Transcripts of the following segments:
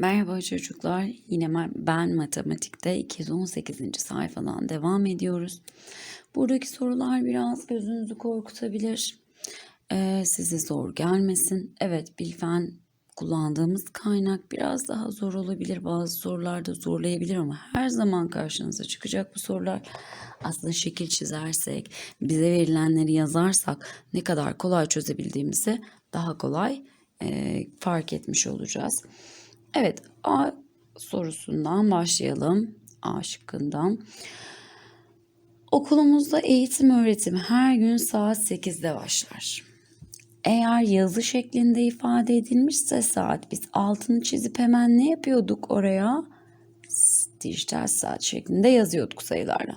Merhaba çocuklar. Yine ben matematikte 218. sayfadan devam ediyoruz. Buradaki sorular biraz gözünüzü korkutabilir. Ee, size zor gelmesin. Evet bilfen kullandığımız kaynak biraz daha zor olabilir. Bazı sorularda zorlayabilir ama her zaman karşınıza çıkacak bu sorular. Aslında şekil çizersek, bize verilenleri yazarsak ne kadar kolay çözebildiğimizi daha kolay e, fark etmiş olacağız. Evet, A sorusundan başlayalım. A şıkkından. Okulumuzda eğitim öğretim her gün saat 8'de başlar. Eğer yazı şeklinde ifade edilmişse saat biz altını çizip hemen ne yapıyorduk oraya? Dijital saat şeklinde yazıyorduk sayılarla.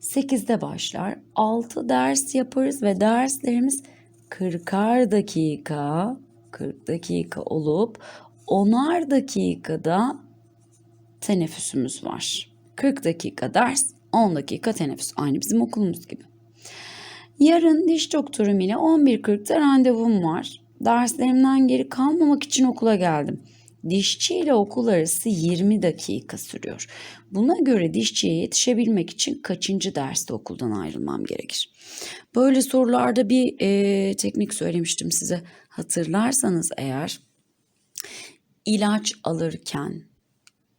8'de başlar. 6 ders yaparız ve derslerimiz 40'ar dakika 40 dakika olup 10'ar dakikada teneffüsümüz var. 40 dakika ders, 10 dakika teneffüs. Aynı bizim okulumuz gibi. Yarın diş doktorum ile 11.40'da randevum var. Derslerimden geri kalmamak için okula geldim. Dişçi ile okul arası 20 dakika sürüyor. Buna göre dişçiye yetişebilmek için kaçıncı derste okuldan ayrılmam gerekir? Böyle sorularda bir e, teknik söylemiştim size. Hatırlarsanız eğer ilaç alırken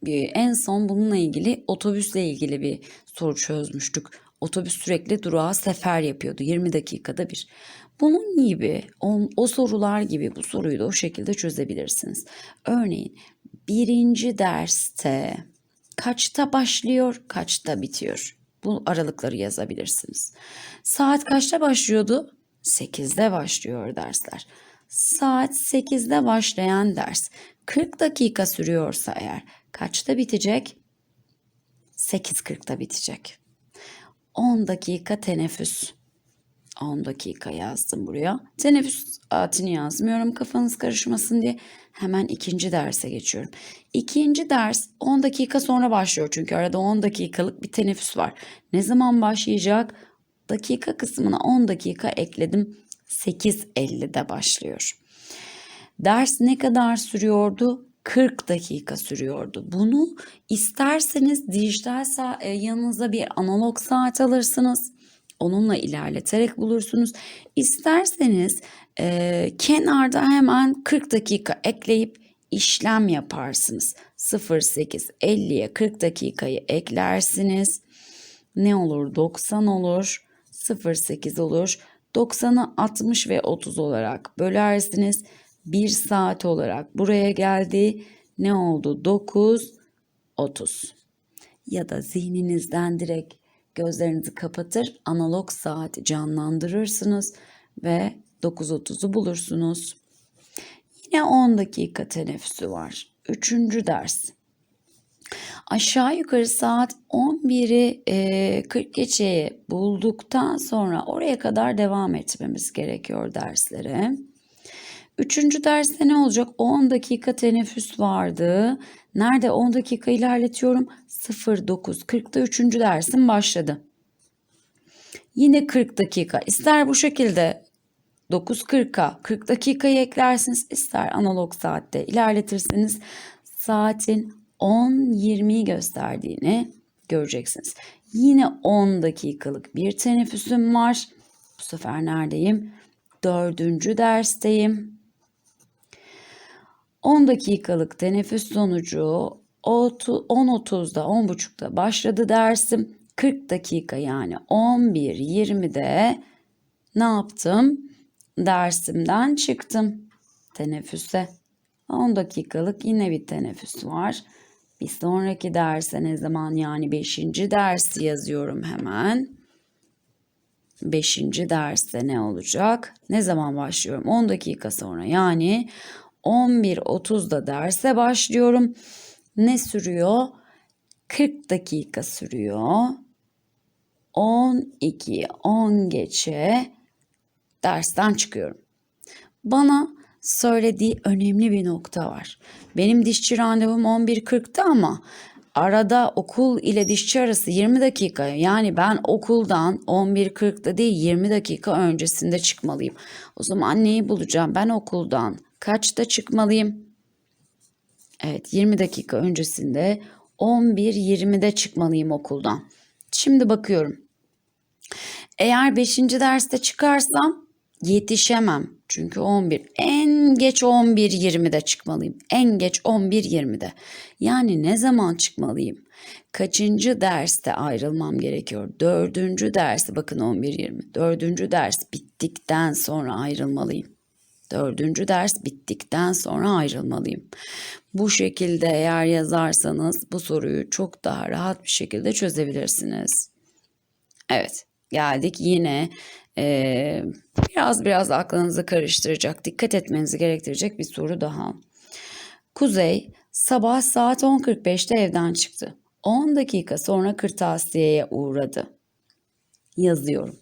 bir, en son bununla ilgili otobüsle ilgili bir soru çözmüştük. Otobüs sürekli durağa sefer yapıyordu 20 dakikada bir. Bunun gibi o, o sorular gibi bu soruyu da o şekilde çözebilirsiniz. Örneğin birinci derste kaçta başlıyor, kaçta bitiyor? Bu aralıkları yazabilirsiniz. Saat kaçta başlıyordu? 8'de başlıyor dersler. Saat 8'de başlayan ders 40 dakika sürüyorsa eğer kaçta bitecek? 8.40'da bitecek. 10 dakika teneffüs. 10 dakika yazdım buraya. Teneffüs saatini yazmıyorum kafanız karışmasın diye. Hemen ikinci derse geçiyorum. İkinci ders 10 dakika sonra başlıyor çünkü arada 10 dakikalık bir teneffüs var. Ne zaman başlayacak? Dakika kısmına 10 dakika ekledim. 8.50'de başlıyor. Ders ne kadar sürüyordu? 40 dakika sürüyordu. Bunu isterseniz dijital e, yanınıza bir analog saat alırsınız. Onunla ilerleterek bulursunuz. İsterseniz e, kenarda hemen 40 dakika ekleyip işlem yaparsınız. 08.50'ye 40 dakikayı eklersiniz. Ne olur? 90 olur. 08 olur. 90'ı 60 ve 30 olarak bölersiniz. 1 saat olarak buraya geldi. Ne oldu? 9, 30. Ya da zihninizden direkt gözlerinizi kapatır, analog saati canlandırırsınız ve 9.30'u bulursunuz. Yine 10 dakika teneffüsü var. Üçüncü ders. Aşağı yukarı saat 11'i e, 40 geçeye bulduktan sonra oraya kadar devam etmemiz gerekiyor derslere. Üçüncü derste ne olacak? 10 dakika teneffüs vardı. Nerede 10 dakika ilerletiyorum? 09.40'da üçüncü dersim başladı. Yine 40 dakika. İster bu şekilde 9.40'a 40 dakikayı eklersiniz. ister analog saatte ilerletirsiniz. Saatin 10.20'yi gösterdiğini göreceksiniz. Yine 10 dakikalık bir teneffüsüm var. Bu sefer neredeyim? Dördüncü dersteyim. 10 dakikalık teneffüs sonucu 10.30'da 10.30'da başladı dersim. 40 dakika yani 11.20'de ne yaptım? Dersimden çıktım teneffüse. 10 dakikalık yine bir teneffüs var. Bir sonraki derse ne zaman yani 5. dersi yazıyorum hemen. 5. derste ne olacak? Ne zaman başlıyorum? 10 dakika sonra yani 11.30'da derse başlıyorum. Ne sürüyor? 40 dakika sürüyor. 12 10 geçe dersten çıkıyorum. Bana söylediği önemli bir nokta var. Benim dişçi randevum 11.40'ta ama arada okul ile dişçi arası 20 dakika. Yani ben okuldan 11.40'da değil 20 dakika öncesinde çıkmalıyım. O zaman neyi bulacağım? Ben okuldan kaçta çıkmalıyım? Evet 20 dakika öncesinde 11.20'de çıkmalıyım okuldan. Şimdi bakıyorum. Eğer 5. derste çıkarsam yetişemem. Çünkü 11. En geç 11.20'de çıkmalıyım. En geç 11.20'de. Yani ne zaman çıkmalıyım? Kaçıncı derste ayrılmam gerekiyor? Dördüncü dersi bakın 11.20. Dördüncü ders bittikten sonra ayrılmalıyım. Dördüncü ders bittikten sonra ayrılmalıyım. Bu şekilde eğer yazarsanız bu soruyu çok daha rahat bir şekilde çözebilirsiniz. Evet, geldik yine eee, biraz biraz aklınızı karıştıracak, dikkat etmenizi gerektirecek bir soru daha. Kuzey sabah saat 10.45'te evden çıktı. 10 dakika sonra kırtasiyeye uğradı. Yazıyorum.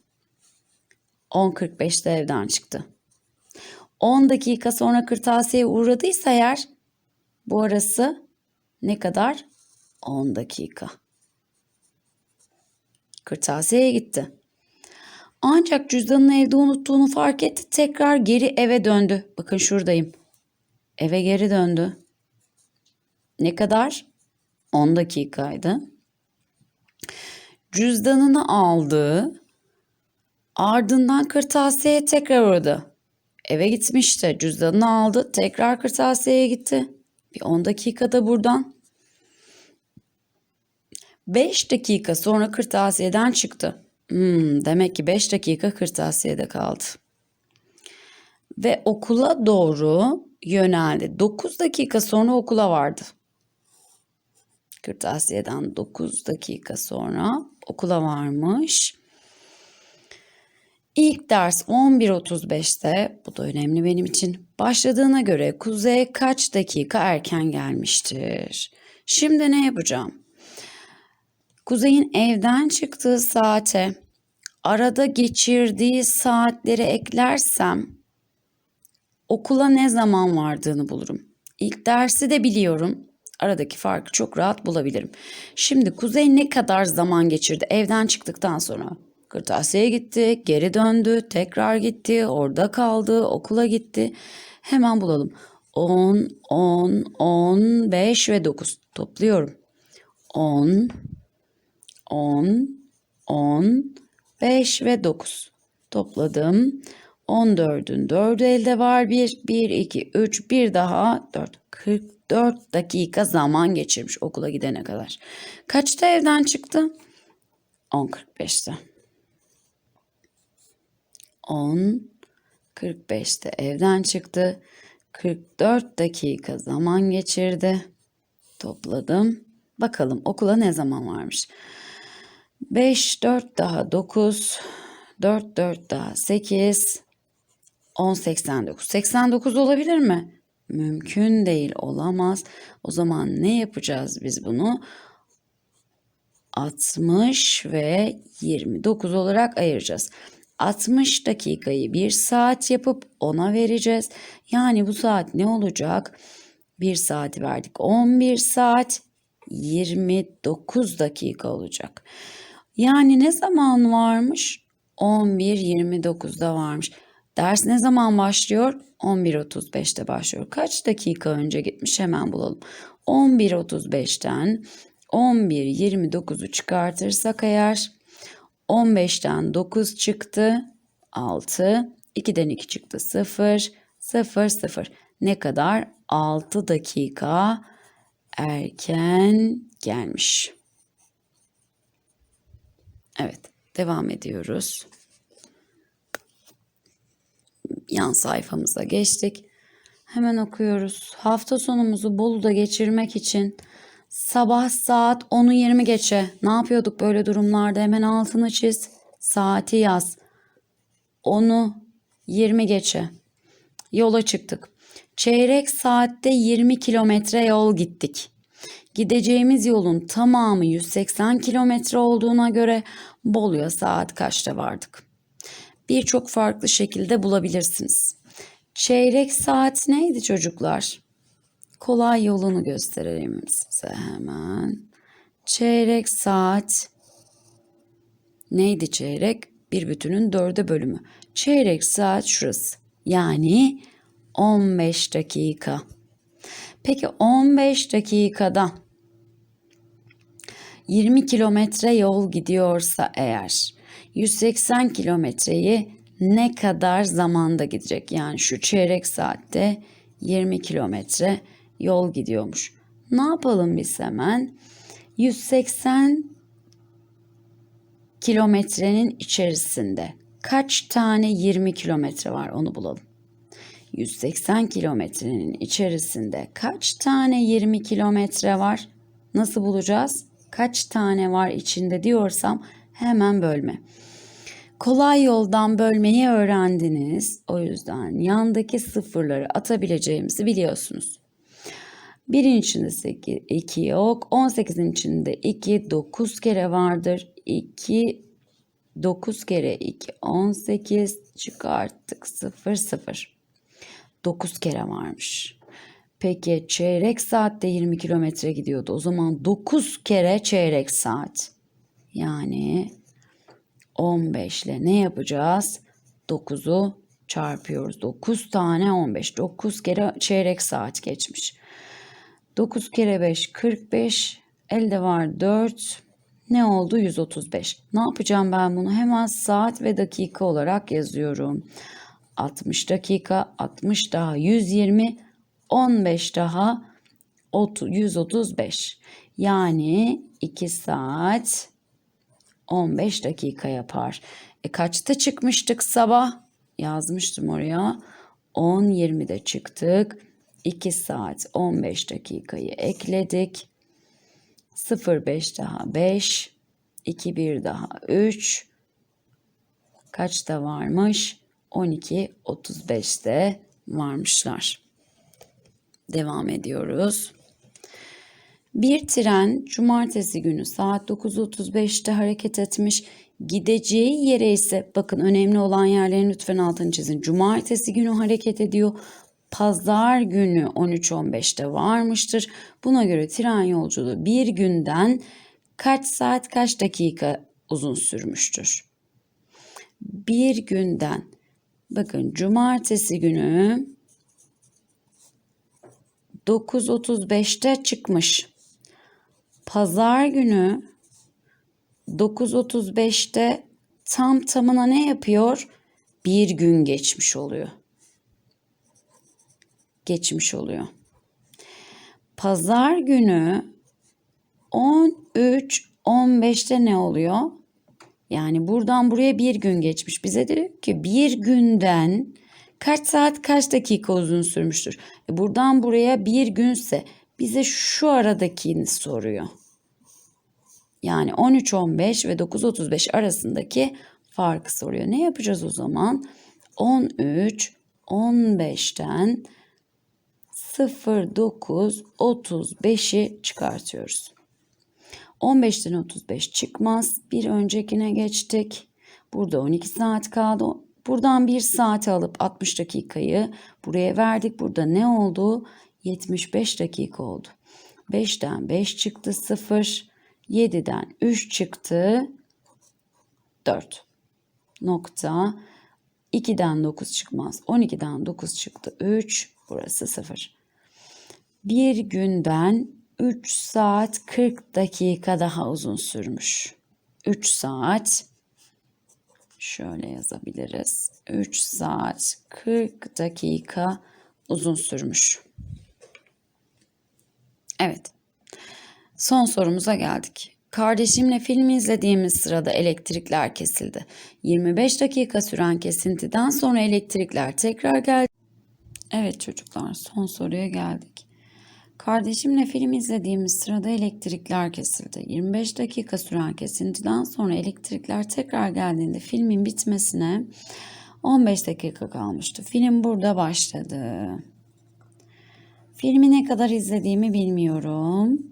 10.45'te evden çıktı. 10 dakika sonra kırtasiyeye uğradıysa eğer bu arası ne kadar? 10 dakika. Kırtasiyeye gitti. Ancak cüzdanını evde unuttuğunu fark etti. Tekrar geri eve döndü. Bakın şuradayım. Eve geri döndü. Ne kadar? 10 dakikaydı. Cüzdanını aldı. Ardından kırtasiyeye tekrar uğradı. Eve gitmişti. Cüzdanını aldı. Tekrar kırtasiyeye gitti. Bir 10 dakikada buradan. 5 dakika sonra kırtasiyeden çıktı. Hmm, demek ki 5 dakika kırtasiyede kaldı. Ve okula doğru yöneldi. 9 dakika sonra okula vardı. Kırtasiyeden 9 dakika sonra okula varmış. İlk ders 11.35'te, bu da önemli benim için. Başladığına göre Kuzey kaç dakika erken gelmiştir? Şimdi ne yapacağım? Kuzey'in evden çıktığı saate arada geçirdiği saatleri eklersem okula ne zaman vardığını bulurum. İlk dersi de biliyorum. Aradaki farkı çok rahat bulabilirim. Şimdi Kuzey ne kadar zaman geçirdi evden çıktıktan sonra? Kırtasiye gitti, geri döndü, tekrar gitti, orada kaldı, okula gitti. Hemen bulalım. 10, 10, 10, 5 ve 9. Topluyorum. 10, 10, 10, 5 ve 9. Topladım. 14'ün 4'ü elde var. 1, 1, 2, 3, bir daha 4. 44 dakika zaman geçirmiş okula gidene kadar. Kaçta evden çıktı? 10.45'te. 10.45'te evden çıktı. 44 dakika zaman geçirdi. Topladım. Bakalım okula ne zaman varmış? 5, 4 daha 9, 4, 4 daha 8, 10, 89. 89 olabilir mi? Mümkün değil, olamaz. O zaman ne yapacağız biz bunu? 60 ve 29 olarak ayıracağız. 60 dakikayı 1 saat yapıp ona vereceğiz. Yani bu saat ne olacak? 1 saati verdik. 11 saat 29 dakika olacak. Yani ne zaman varmış? 11.29'da varmış. Ders ne zaman başlıyor? 11.35'te başlıyor. Kaç dakika önce gitmiş hemen bulalım. 11.35'ten 11.29'u çıkartırsak eğer 15'ten 9 çıktı 6. 2'den 2 çıktı 0. 0 0. Ne kadar? 6 dakika erken gelmiş. Evet, devam ediyoruz. Yan sayfamıza geçtik. Hemen okuyoruz. Hafta sonumuzu Bolu'da geçirmek için sabah saat 10'u 20 geçe ne yapıyorduk böyle durumlarda? Hemen altını çiz. Saati yaz. 10'u 20 geçe. Yola çıktık. Çeyrek saatte 20 kilometre yol gittik. Gideceğimiz yolun tamamı 180 kilometre olduğuna göre Bolu'ya saat kaçta vardık? Birçok farklı şekilde bulabilirsiniz. Çeyrek saat neydi çocuklar? Kolay yolunu gösterelim size hemen. Çeyrek saat neydi çeyrek? Bir bütünün dörde bölümü. Çeyrek saat şurası. Yani 15 dakika. Peki 15 dakikada 20 kilometre yol gidiyorsa eğer 180 kilometreyi ne kadar zamanda gidecek? Yani şu çeyrek saatte 20 kilometre yol gidiyormuş. Ne yapalım biz hemen? 180 kilometrenin içerisinde kaç tane 20 kilometre var onu bulalım. 180 kilometrenin içerisinde kaç tane 20 kilometre var? Nasıl bulacağız? Kaç tane var içinde diyorsam hemen bölme. Kolay yoldan bölmeyi öğrendiniz. O yüzden yandaki sıfırları atabileceğimizi biliyorsunuz. Birin içinde 8, 2 yok. 18'in içinde 2, 9 kere vardır. 2, 9 kere 2, 18 çıkarttık 0, 0. 9 kere varmış. Peki çeyrek saatte 20 kilometre gidiyordu. O zaman 9 kere çeyrek saat. Yani 15 ile ne yapacağız? 9'u çarpıyoruz. 9 tane 15. 9 kere çeyrek saat geçmiş. 9 kere 5 45. Elde var 4. Ne oldu? 135. Ne yapacağım ben bunu? Hemen saat ve dakika olarak yazıyorum. 60 dakika, 60 daha 120, 15 daha 135. Yani 2 saat 15 dakika yapar. E kaçta çıkmıştık sabah? Yazmıştım oraya. 10.20'de çıktık. 2 saat 15 dakikayı ekledik. 0.5 daha 5. 2 1 daha 3. Kaçta varmış? 12.35'te varmışlar. Devam ediyoruz. Bir tren cumartesi günü saat 9.35'te hareket etmiş. Gideceği yere ise bakın önemli olan yerlerin lütfen altını çizin. Cumartesi günü hareket ediyor. Pazar günü 13.15'te varmıştır. Buna göre tren yolculuğu bir günden kaç saat kaç dakika uzun sürmüştür? Bir günden bakın cumartesi günü 9.35'te çıkmış. Pazar günü 9.35'te tam tamına ne yapıyor? Bir gün geçmiş oluyor. Geçmiş oluyor. Pazar günü 13.15'te ne oluyor? Yani buradan buraya bir gün geçmiş. Bize diyor ki bir günden kaç saat kaç dakika uzun sürmüştür? E buradan buraya bir günse bize şu aradakini soruyor. Yani 13-15 ve 9-35 arasındaki farkı soruyor. Ne yapacağız o zaman? 13 15'ten 09 35'i çıkartıyoruz. 15'ten 35 çıkmaz. Bir öncekine geçtik. Burada 12 saat kaldı. Buradan 1 saat alıp 60 dakikayı buraya verdik. Burada ne oldu? 75 dakika oldu. 5'ten 5 çıktı 0. 7'den 3 çıktı 4. Nokta. 2'den 9 çıkmaz. 12'den 9 çıktı 3. Burası 0. Bir günden 3 saat 40 dakika daha uzun sürmüş. 3 saat şöyle yazabiliriz. 3 saat 40 dakika uzun sürmüş. Evet. Son sorumuza geldik. Kardeşimle film izlediğimiz sırada elektrikler kesildi. 25 dakika süren kesintiden sonra elektrikler tekrar geldi. Evet çocuklar son soruya geldik. Kardeşimle film izlediğimiz sırada elektrikler kesildi. 25 dakika süren kesintiden sonra elektrikler tekrar geldiğinde filmin bitmesine 15 dakika kalmıştı. Film burada başladı. Filmi ne kadar izlediğimi bilmiyorum.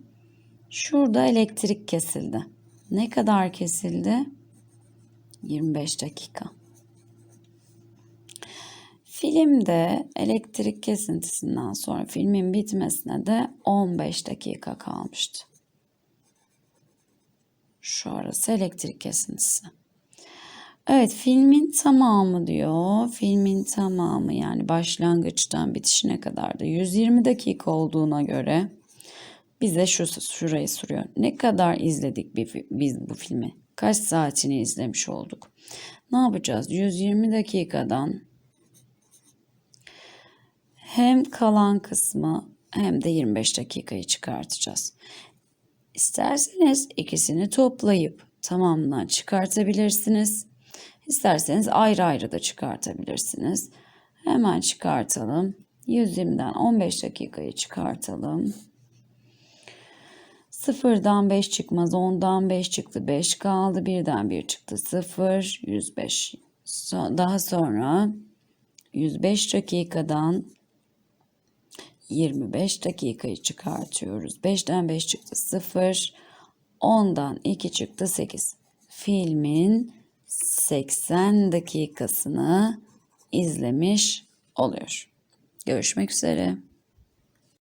Şurada elektrik kesildi. Ne kadar kesildi? 25 dakika. Filmde elektrik kesintisinden sonra filmin bitmesine de 15 dakika kalmıştı. Şu arası elektrik kesintisi. Evet filmin tamamı diyor. Filmin tamamı yani başlangıçtan bitişine kadar da 120 dakika olduğuna göre bize şu şurayı soruyor. Ne kadar izledik biz bu filmi? Kaç saatini izlemiş olduk? Ne yapacağız? 120 dakikadan hem kalan kısmı hem de 25 dakikayı çıkartacağız. İsterseniz ikisini toplayıp tamamından çıkartabilirsiniz. İsterseniz ayrı ayrı da çıkartabilirsiniz. Hemen çıkartalım. 120'den 15 dakikayı çıkartalım. Sıfırdan 5 çıkmaz. 10'dan 5 çıktı. 5 kaldı. Birden 1 çıktı. 0. 105. So- Daha sonra 105 dakikadan 25 dakikayı çıkartıyoruz. 5'ten 5 çıktı 0. 10'dan 2 çıktı 8. Filmin 80 dakikasını izlemiş oluyor. Görüşmek üzere.